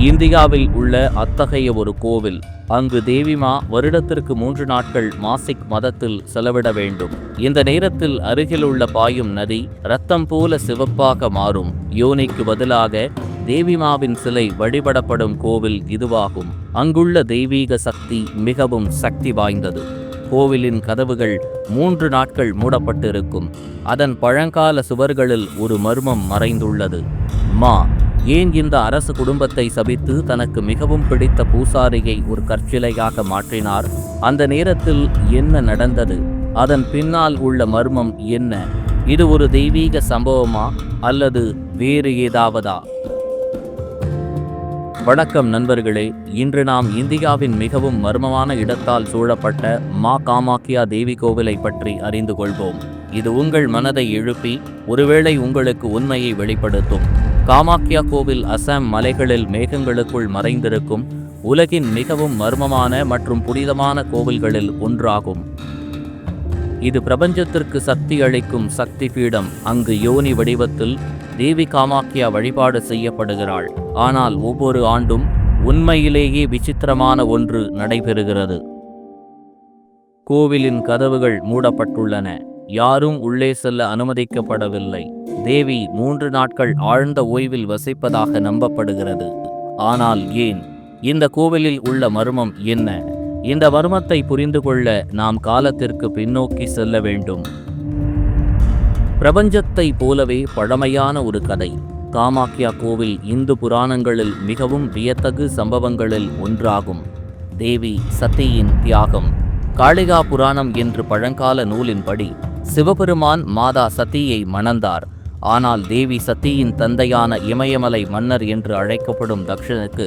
இந்தியாவில் உள்ள அத்தகைய ஒரு கோவில் அங்கு தேவிமா வருடத்திற்கு மூன்று நாட்கள் மாசிக் மதத்தில் செலவிட வேண்டும். இந்த நேரத்தில் அருகிலுள்ள பாயும் நதி ரத்தம் போல சிவப்பாக மாறும். யோனிக்கு பதிலாக தேவிமாவின் சிலை வழிபடப்படும் கோவில் இதுவாகும். அங்குள்ள தெய்வீக சக்தி மிகவும் சக்தி வாய்ந்தது. கோவிலின் கதவுகள் மூன்று நாட்கள் மூடப்பட்டிருக்கும். அதன் பழங்கால சுவர்களில் ஒரு மர்மம் மறைந்துள்ளது. மா ஏன் இந்த அரசு குடும்பத்தை சபித்து தனக்கு மிகவும் பிடித்த பூசாரியை ஒரு கற்சிலையாக மாற்றினார்? அந்த நேரத்தில் என்ன நடந்தது? அதன் பின்னால் உள்ள மர்மம் என்ன? இது ஒரு தெய்வீக சம்பவமா? அல்லது வேறு ஏதாவதா? வணக்கம் நண்பர்களே. இன்று நாம் இந்தியாவின் மிகவும் மர்மமான இடத்தால் சூழப்பட்ட மா காமாக்கியா தேவி கோவிலை பற்றி அறிந்து கொள்வோம். இது உங்கள் மனதை எழுப்பி ஒருவேளை உங்களுக்கு உண்மையை வெளிப்படுத்தும். காமாக்கியா கோவில் அசாம் மலைகளில் மேகங்களுக்குள் மறைந்திருக்கும் உலகின் மிகவும் மர்மமான மற்றும் புனிதமான கோவில்களில் ஒன்றாகும். இது பிரபஞ்சத்திற்கு சக்தி அளிக்கும் சக்தி பீடம். அங்கு யோனி வடிவத்தில் தேவி காமாக்கியா வழிபாடு செய்யப்படுகிறாள். ஆனால் ஒவ்வொரு ஆண்டும் உண்மையிலேயே விசித்திரமான ஒன்று நடைபெறுகிறது. கோவிலின் கதவுகள் மூடப்பட்டுள்ளன. யாரும் உள்ளே செல்ல அனுமதிக்கப்படவில்லை. தேவி மூன்று நாட்கள் ஆழ்ந்த ஓய்வில் வசிப்பதாக நம்பப்படுகிறது. ஆனால் ஏன்? இந்த கோவிலில் உள்ள மர்மம் என்ன? இந்த மர்மத்தை புரிந்து கொள்ள நாம் காலத்திற்கு பின்னோக்கி செல்ல வேண்டும். பிரபஞ்சத்தை போலவே பழமையான ஒரு கதை. காமாக்கியா கோவில் இந்து புராணங்களில் மிகவும் வியத்தகு சம்பவங்களில் ஒன்றாகும். தேவி சத்தியின் தியாகம். காளிகா புராணம் என்று பழங்கால நூலின்படி சிவபெருமான் மாதா சத்தியை மணந்தார். ஆனால் தேவி சத்தியின் தந்தையான இமயமலை மன்னர் என்று அழைக்கப்படும் தக்ஷனுக்கு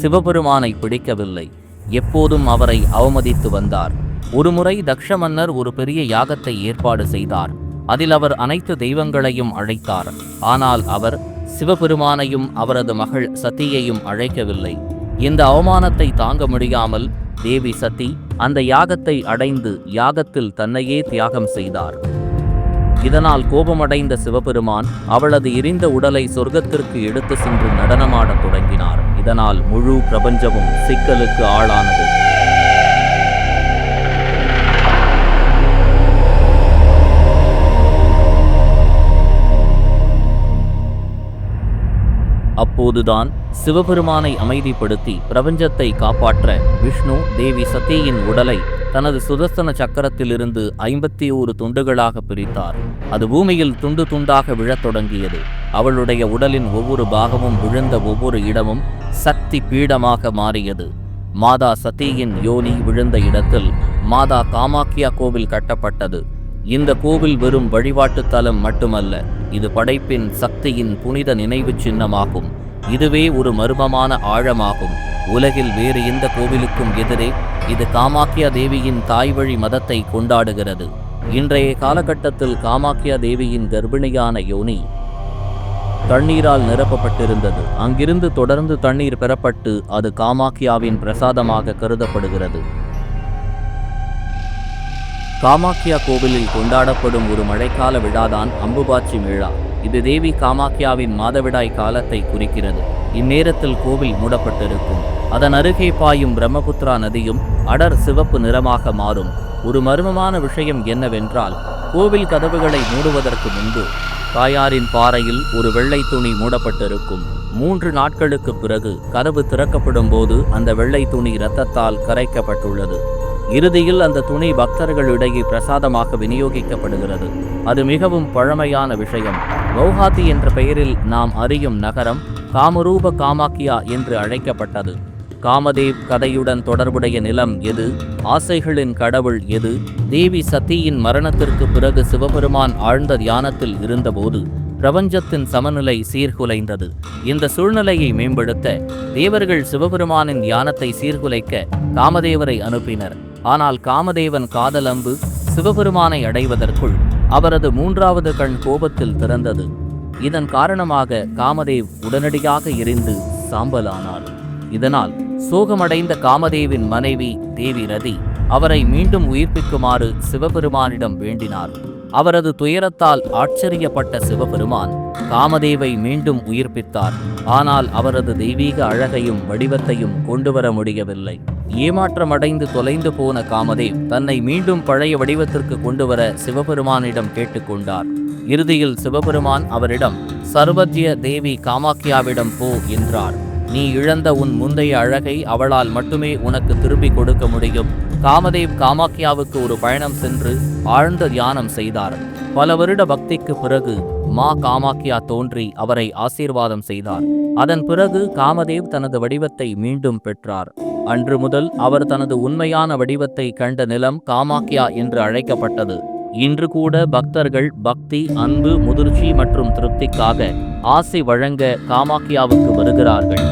சிவபெருமானை பிடிக்கவில்லை. எப்போதும் அவரை அவமதித்து வந்தார். ஒருமுறை தக்ஷ மன்னர் ஒரு பெரிய யாகத்தை ஏற்பாடு செய்தார். அதில் அவர் அனைத்து தெய்வங்களையும் அழைத்தார். ஆனால் அவர் சிவபெருமானையும் அவரது மகள் சத்தியையும் அழைக்கவில்லை. இந்த அவமானத்தை தாங்க முடியாமல் தேவி சதி அந்த யாகத்தை அடைந்து யாகத்தில் தன்னையே தியாகம் செய்தார். இதனால் கோபமடைந்த சிவபெருமான் அவளது எரிந்த உடலை சொர்க்கத்திற்கு எடுத்து சென்று நடனமாடத் தொடங்கினார். இதனால் முழு பிரபஞ்சமும் சிக்கலுக்கு ஆளானது. அப்போதுதான் சிவபெருமானை அமைதிப்படுத்தி பிரபஞ்சத்தை காப்பாற்ற விஷ்ணு தேவி சத்தியின் உடலை தனது சுதர்சன சக்கரத்திலிருந்து ஐம்பத்தி ஓரு துண்டுகளாக பிரித்தார். அது பூமியில் துண்டு துண்டாக விழத் தொடங்கியது. அவளுடைய உடலின் ஒவ்வொரு பாகமும் விழுந்த ஒவ்வொரு இடமும் சக்தி பீடமாக மாறியது. மாதா சதியின் யோனி விழுந்த இடத்தில் மாதா காமாக்கியா கோவில் கட்டப்பட்டது. இந்த கோவில் வெறும் வழிபாட்டுத் தலம் மட்டுமல்ல இது படைப்பின் சக்தியின் புனித நினைவுச் சின்னமாகும். இதுவே ஒரு மர்மமான ஆழமாகும். உலகில் வேறு எந்த கோவிலுக்கும் எதிரே இது காமாக்கியா தேவியின் தாய்வழி மதத்தை கொண்டாடுகிறது. இன்றைய காலகட்டத்தில் காமாக்கியா தேவியின் கர்ப்பிணியான யோனி தண்ணீரால் நிரப்பப்பட்டிருந்தது. அங்கிருந்து தொடர்ந்து தண்ணீர் பெறப்பட்டு அது காமாக்கியாவின் பிரசாதமாக கருதப்படுகிறது. காமாக்கியா கோவிலில் கொண்டாடப்படும் ஒரு மழைக்கால விழாதான் அம்புபாச்சி விழா இது தேவி காமாக்கியாவின் மாதவிடாய் காலத்தை குறிக்கிறது. இந்நேரத்தில் கோவில் மூடப்பட்டிருக்கும். அதன் அருகே பாயும் பிரம்மபுத்திரா நதியும் அடர் சிவப்பு நிறமாக மாறும். ஒரு மர்மமான விஷயம் என்னவென்றால் கோவில் கதவுகளை மூடுவதற்கு முன்பு தாயாரின் பாறையில் ஒரு வெள்ளை துணி மூடப்பட்டிருக்கும். மூன்று நாட்களுக்கு பிறகு கதவு திறக்கப்படும் போது அந்த வெள்ளை துணி இரத்தத்தால் கரைக்கப்பட்டுள்ளது. இறுதியில் அந்த துணி பக்தர்களிடையே பிரசாதமாக விநியோகிக்கப்படுகிறது. அது மிகவும் பழமையான விஷயம். கவுஹாத்தி என்ற பெயரில் நாம் அறியும் நகரம் காமரூப காமாக்கியா என்று அழைக்கப்பட்டது. காமதேவ் கதையுடன் தொடர்புடைய நிலம் எது? ஆசைகளின் கடவுள் எது? தேவி சத்தியின் மரணத்திற்கு பிறகு சிவபெருமான் ஆழ்ந்த தியானத்தில் இருந்தபோது பிரபஞ்சத்தின் சமநிலை சீர்குலைந்தது. இந்த சூழ்நிலையை மேம்படுத்த தேவர்கள் சிவபெருமானின் தியானத்தை சீர்குலைக்க காமதேவரை அனுப்பினர். ஆனால் காமதேவன் காதலம்பு சிவபெருமானை அடைவதற்குள் அவரது மூன்றாவது கண் கோபத்தில் திறந்தது. இதன் காரணமாக காமதேவ் உடனடியாக எரிந்து சாம்பலானார். இதனால் சோகமடைந்த காமதேவின் மனைவி தேவி ரதி அவரை மீண்டும் உயிர்ப்பிக்குமாறு சிவபெருமானிடம் வேண்டினார். அவரது துயரத்தால் ஆச்சரியப்பட்ட சிவபெருமான் காமதேவை மீண்டும் உயிர்ப்பித்தார். ஆனால் அவரது தெய்வீக அழகையும் வடிவத்தையும் கொண்டுவர முடியவில்லை. ஏமாற்றமடைந்து தொலைந்து போன காமதேவ் தன்னை மீண்டும் பழைய வடிவத்திற்கு கொண்டுவர சிவபெருமானிடம் கேட்டுக்கொண்டார். இறுதியில் சிவபெருமான் அவரிடம் சர்வத்ய தேவி காமாக்கியாவிடம் போ என்றார். நீ இழந்த உன் முந்தைய அழகை அவளால் மட்டுமே உனக்கு திருப்பிக் கொடுக்க முடியும். காமதேவ் காமாக்கியாவுக்கு ஒரு பயணம் சென்று ஆழ்ந்த தியானம் செய்தார். பல வருட பக்திக்கு பிறகு மா காமாக்கியா தோன்றி அவரை ஆசீர்வாதம் செய்தார். அதன் பிறகு காமதேவ் தனது வடிவத்தை மீண்டும் பெற்றார். அன்று முதல் அவர் தனது உண்மையான வடிவத்தை கண்ட நிலம் காமாக்கியா என்று அழைக்கப்பட்டது. இன்று கூட பக்தர்கள் பக்தி அன்பு முதிர்ச்சி மற்றும் திருப்திக்காக ஆசை வழங்க காமாக்கியாவுக்கு வருகிறார்கள்.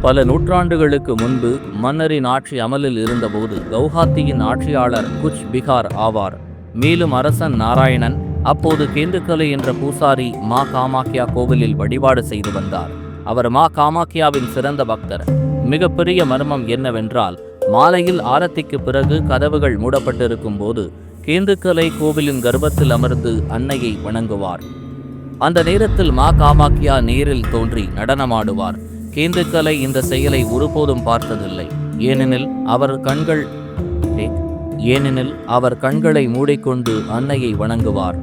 பல நூற்றாண்டுகளுக்கு முன்பு மன்னரின் ஆட்சி அமலில் இருந்தபோது கவுஹாத்தியின் ஆட்சியாளர் குச் பிகார் ஆவார். மேலும் அரசன் நாராயணன் அப்போது கேந்துக்கலை என்ற பூசாரி மா காமாக்கியா கோவிலில் வழிபாடு செய்து வந்தார். அவர் மா காமாக்கியாவின் சிறந்த பக்தர். மிகப்பெரிய மர்மம் என்னவென்றால் மாலையில் ஆரத்திக்கு பிறகு கதவுகள் மூடப்பட்டிருக்கும் போது கேந்துக்கலை கோவிலின் கர்ப்பத்தில் அமர்ந்து அன்னையை வணங்குவார். அந்த நேரத்தில் மா காமாக்கியா நேரில் தோன்றி நடனமாடுவார். கேந்துக்கலை இந்த செயலை ஒருபோதும் பார்த்ததில்லை. ஏனெனில் அவர் கண்கள் ஏனெனில் அவர் கண்களை மூடிக்கொண்டு அன்னையை வணங்குவார்.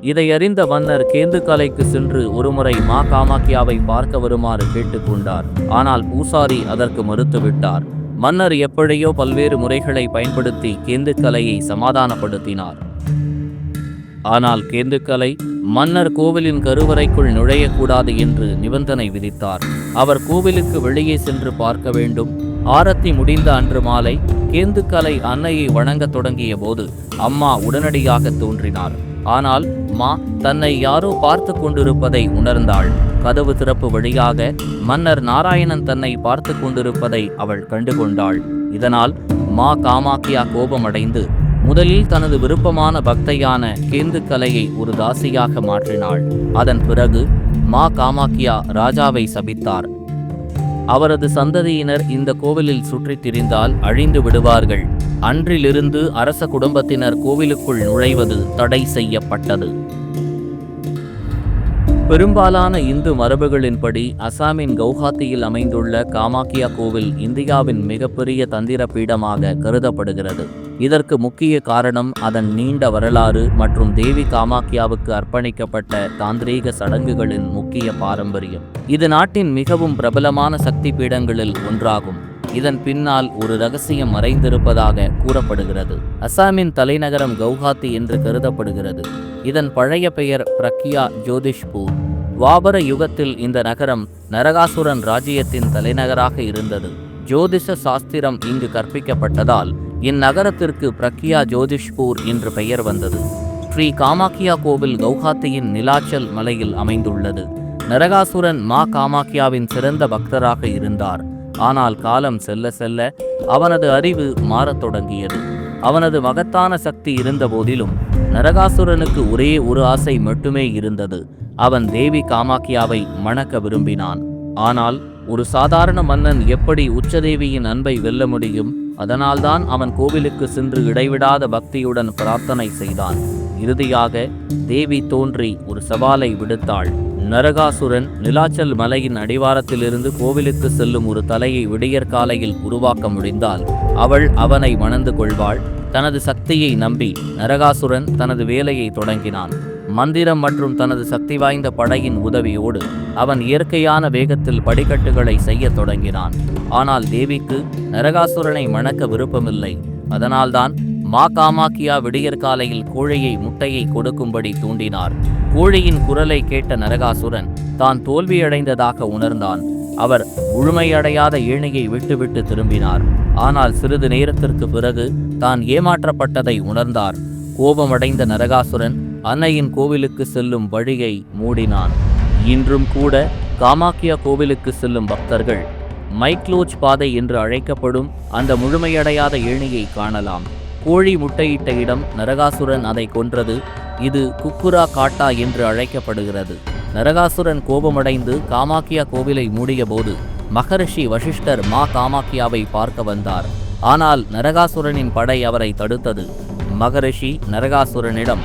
இதை அறிந்த மன்னர் கேந்துக்கலைக்கு சென்று ஒருமுறை மா காமாக்கியாவை பார்க்க வருமாறு கேட்டுக்கொண்டார். ஆனால் பூசாரி அதற்கு மறுத்துவிட்டார். மன்னர் எப்படியோ பல்வேறு முறைகளை பயன்படுத்தி கேந்துக்கலையை சமாதானப்படுத்தினார். ஆனால் கேந்துக்கலை மன்னர் கோவிலின் கருவறைக்குள் நுழையக்கூடாது என்று நிபந்தனை விதித்தார். அவர் கோவிலுக்கு வெளியே சென்று பார்க்க வேண்டும். ஆரத்தி முடிந்த அன்று மாலை கேந்துக்கலை அன்னையை வணங்க தொடங்கிய போது அம்மா உடனடியாக தோன்றினார் ஆனால் மா தன்னை யாரோ பார்த்து கொண்டிருப்பதை உணர்ந்தாள். கதவு திறப்பு வழியாக மன்னர் நாராயணன் தன்னை பார்த்து கொண்டிருப்பதை அவள் கண்டுகொண்டாள். இதனால் மா காமாக்கியா கோபமடைந்து முதலில் தனது விருப்பமான பக்தையான கேந்துக்கலையை ஒரு தாசியாக மாற்றினாள். அதன் பிறகு மா காமாக்கியா ராஜாவை சபித்தார். அவரது சந்ததியினர் இந்த கோவிலில் சுற்றித் திரிந்தால் அழிந்து விடுவார்கள். அன்றிலிருந்து அரச குடும்பத்தினர் கோவிலுக்குள் நுழைவது தடை செய்யப்பட்டது. பெரும்பாலான இந்து மரபுகளின்படி அசாமின் கவுஹாத்தியில் அமைந்துள்ள காமாக்கியா கோவில் இந்தியாவின் மிகப்பெரிய தந்திர பீடமாக கருதப்படுகிறது. இதற்கு முக்கிய காரணம் அதன் நீண்ட வரலாறு மற்றும் தேவி காமாக்கியாவுக்கு அர்ப்பணிக்கப்பட்ட தாந்திரீக சடங்குகளின் முக்கிய பாரம்பரியம். இது நாட்டின் மிகவும் பிரபலமான சக்தி பீடங்களில் ஒன்றாகும். இதன் பின்னால் ஒரு ரகசியம் மறைந்திருப்பதாக கூறப்படுகிறது. அசாமின் தலைநகரம் கவுஹாத்தி என்று கருதப்படுகிறது. இதன் பழைய பெயர் பிரக்யா ஜோதிஷ்பூர். துவாபர யுகத்தில் இந்த நகரம் நரகாசுரன் ராஜ்யத்தின் தலைநகராக இருந்தது. ஜோதிஷ சாஸ்திரம் இங்கு கற்பிக்கப்பட்டதால் இந்நகரத்திற்கு பிரக்யா ஜோதிஷ்பூர் என்று பெயர் வந்தது. ஸ்ரீ காமாக்கியா கோவில் கவுஹாத்தியின் நிலாச்சல் மலையில் அமைந்துள்ளது. நரகாசுரன் மா காமாக்கியாவின் சிறந்த பக்தராக இருந்தார். ஆனால் காலம் செல்ல செல்ல அவனது அறிவு மாறத் தொடங்கியது. அவனது மகத்தான சக்தி இருந்தபோதிலும் நரகாசுரனுக்கு ஒரே ஒரு ஆசை மட்டுமே இருந்தது. அவன் தேவி காமாக்கியாவை மணக்க விரும்பினான். ஆனால் ஒரு சாதாரண மன்னன் எப்படி உச்சதேவியின் அன்பை வெல்ல முடியும்? அதனால்தான் அவன் கோவிலுக்கு சென்று இடைவிடாத பக்தியுடன் பிரார்த்தனை செய்தான். இறுதியாக தேவி தோன்றி ஒரு சவாலை விடுத்தாள். நரகாசுரன் நிலாச்சல் மலையின் அடிவாரத்திலிருந்து கோவிலுக்கு செல்லும் ஒரு தலையை விடியற்காலையில் உருவாக்க முடிந்தால் அவள் அவனை மணந்து கொள்வாள். தனது சக்தியை நம்பி நரகாசுரன் தனது வேலையை தொடங்கினான். மந்திரம் மற்றும் தனது சக்தி வாய்ந்த படையின் உதவியோடு அவன் இயற்கையான வேகத்தில் படிக்கட்டுகளை செய்யத் தொடங்கினான். ஆனால் தேவிக்கு நரகாசுரனை மணக்க விருப்பமில்லை. அதனால்தான் மா காமாக்கியா விடியற்காலையில் கோழையை முட்டையை கொடுக்கும்படி தூண்டினார். கோழியின் குரலை கேட்ட நரகாசுரன் தான் தோல்வியடைந்ததாக உணர்ந்தான். அவர் முழுமையடையாத ஏணியை விட்டுவிட்டு திரும்பினார். ஆனால் சிறிது நேரத்திற்கு பிறகு தான் ஏமாற்றப்பட்டதை உணர்ந்தார். கோபமடைந்த நரகாசுரன் அன்னையின் கோவிலுக்கு செல்லும் வழியை மூடினான். இன்றும் கூட காமாக்கியா கோவிலுக்கு செல்லும் பக்தர்கள் மைக்லோச் பாதை என்று அழைக்கப்படும் அந்த முழுமையடையாத ஏணியை காணலாம். கோழி முட்டையிட்ட இடம் நரகாசுரன் அதை கொன்றது. இது குக்குரா காட்டா என்று அழைக்கப்படுகிறது. நரகாசுரன் கோபமடைந்து காமாக்கியா கோவிலை மூடியபோது மகரிஷி வசிஷ்டர் மா காமாக்கியாவை பார்க்க வந்தார். ஆனால் நரகாசுரனின் படை அவரை தடுத்தது. மகரிஷி நரகாசுரனிடம்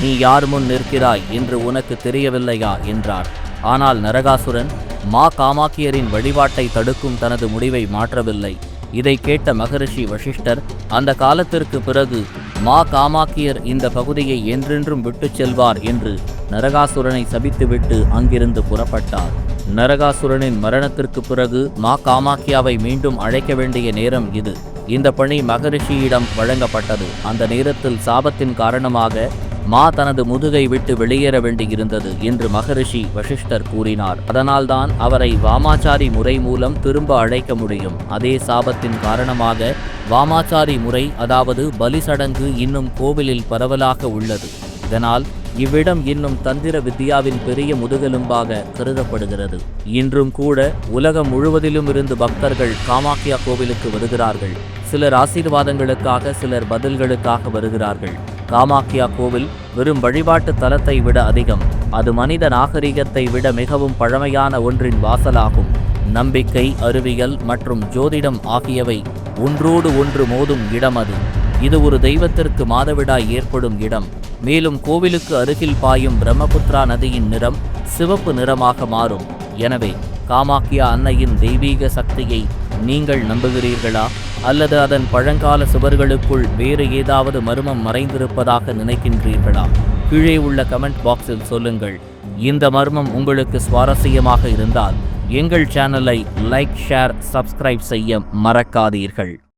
நீ யார் முன் நிற்கிறாய் என்று உனக்கு தெரியவில்லையா? என்றார் ஆனால் நரகாசுரன் மா காமாக்கியரின் வழிபாட்டை தடுக்கும் தனது முடிவை மாற்றவில்லை. இதை கேட்ட மகரிஷி வசிஷ்டர் அந்த காலத்திற்கு பிறகு மா காமாக்கியர் இந்த பகுதியை என்றென்றும் விட்டுச் செல்வார் என்று நரகாசுரனை சபித்துவிட்டு அங்கிருந்து புறப்பட்டார். நரகாசுரனின் மரணத்திற்கு பிறகு மா காமாக்கியாவை மீண்டும் அழைக்க வேண்டிய நேரம் இது. இந்த பணி மகரிஷியிடம் வழங்கப்பட்டது. அந்த நேரத்தில் சாபத்தின் காரணமாக மா தனது முதுகை விட்டு வெளியேற வேண்டியிருந்தது என்று மகரிஷி வசிஷ்டர் கூறினார். அதனால்தான் அவரை வாமாச்சாரி முறை மூலம் திரும்ப அழைக்க முடியும். அதே சாபத்தின் காரணமாக வாமாச்சாரி முறை அதாவது பலி சடங்கு இன்னும் கோவிலில் பரவலாக உள்ளது. இதனால் இவ்விடம் இன்னும் தந்திர வித்யாவின் பெரிய முதுகெலும்பாக கருதப்படுகிறது. இன்றும் கூட உலகம் முழுவதிலும் இருந்து பக்தர்கள் காமாக்கியா கோவிலுக்கு வருகிறார்கள். சிலர் ஆசீர்வாதங்களுக்காக சிலர் பதில்களுக்காக வருகிறார்கள். காமாக்கியா கோவில் வெறும் வழிபாட்டு தலத்தை விட அதிகம். அது மனித நாகரிகத்தை விட மிகவும் பழமையான ஒன்றின் வாசலாகும். நம்பிக்கை அறிவியல் மற்றும் ஜோதிடம் ஆகியவை ஒன்றோடு ஒன்று மோதும் இடம் அது. இது ஒரு தெய்வத்திற்கு மாதவிடாய் ஏற்படும் இடம். மேலும் கோவிலுக்கு அருகில் பாயும் பிரம்மபுத்திரா நதியின் நிறம் சிவப்பு நிறமாக மாறும். எனவே காமாக்கியா அன்னையின் தெய்வீக சக்தியை நீங்கள் நம்புகிறீர்களா? அல்லது அதன் பழங்கால சுவர்களுக்குள் வேறு ஏதாவது மர்மம் மறைந்திருப்பதாக நினைக்கின்றீர்களா? கீழே உள்ள கமெண்ட் பாக்ஸில் சொல்லுங்கள். இந்த மர்மம் உங்களுக்கு சுவாரஸ்யமாக இருந்தால் எங்கள் சேனலை லைக் ஷேர் சப்ஸ்கிரைப் செய்ய மறக்காதீர்கள்.